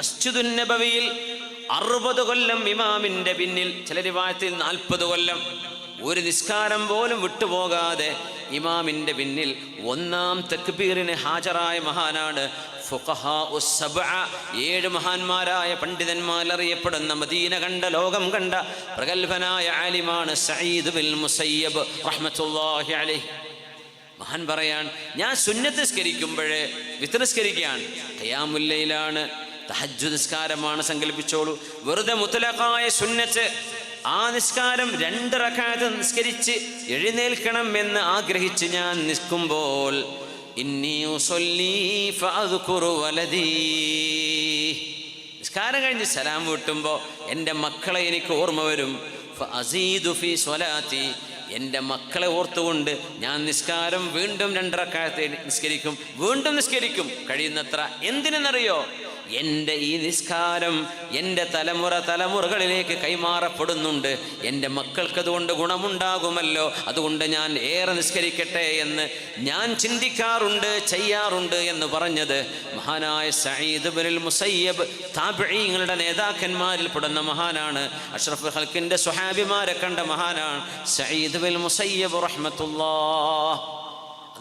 മസ്ജിദുൻ നബവിയിൽ അറുപത് കൊല്ലം ഇമാമിന്റെ പിന്നിൽ ചില റിവായത്തിൽ നാൽപ്പത് കൊല്ലം. ഒരു നിസ്കാരം പോലും വിട്ടുപോകാതെ ഇമാമിന്റെ പിന്നിൽ ഒന്നാം തെക്ബീറിന് ഹാജരായ മഹാനാണ് ഏഴ് മഹാന്മാരായ പണ്ഡിതന്മാർ അറിയപ്പെടുന്ന മദീന കണ്ട ലോകം കണ്ട പ്രഗത്ഭനായ ആലിമാണ് സയ്യിദ് ബിൽ മുസയ്യബ് റഹ്മത്തുള്ളാഹി അലൈഹി. മഹാൻ പറയാൻ ഞാൻ സുന്നത്ത് നിസ്കരിക്കുമ്പോഴേ വിത്ത് തഹജ്ജു നിസ്കാരമാണ് സങ്കല്പിച്ചോളൂ. വെറുതെ മുത്തലഖായ സുന്നത്ത് ആ നിസ്കാരം രണ്ട് റക്കാത്ത് നിസ്കരിച്ച് എഴുന്നേൽക്കണം എന്ന് ആഗ്രഹിച്ച് ഞാൻ നിൽക്കുമ്പോൾ നിസ്കാരം കഴിഞ്ഞ് സലാം വീട്ടുമ്പോൾ എന്റെ മക്കളെ എനിക്ക് ഓർമ്മ വരും. ഫീ സ്വലാത്തി. എന്റെ മക്കളെ ഓർത്തുകൊണ്ട് ഞാൻ നിസ്കാരം വീണ്ടും രണ്ടരക്കാലത്തെ നിസ്കരിക്കും വീണ്ടും നിസ്കരിക്കും. കഴിയുന്നത്ര എന്തിനെന്നറിയോ? എന്റെ ഈ നിസ്കാരം എന്റെ തലമുറ തലമുറകളിലേക്ക് കൈമാറപ്പെടുന്നുണ്ട്. എന്റെ മക്കൾക്കതുകൊണ്ട് ഗുണമുണ്ടാകുമല്ലോ. അതുകൊണ്ട് ഞാൻ ഏറെ നിസ്കരിക്കട്ടെ എന്ന് ഞാൻ ചിന്തിക്കാറുണ്ട് ചെയ്യാറുണ്ട് എന്ന് പറഞ്ഞത് മഹാനായ സയ്യിദ് ബിനുൽ മുസയ്യബ് താബിഈങ്ങളുടെ നേതാക്കന്മാരിൽ പെടുന്ന മഹാനാണ്. അഷ്റഫ് ഹൽക്കിന്റെ സ്വഹാബിമാരെ കണ്ട മഹാനാണ് സയ്യിദ് ബിൻ മുസയ്യബ് റഹ്മത്തുല്ലാ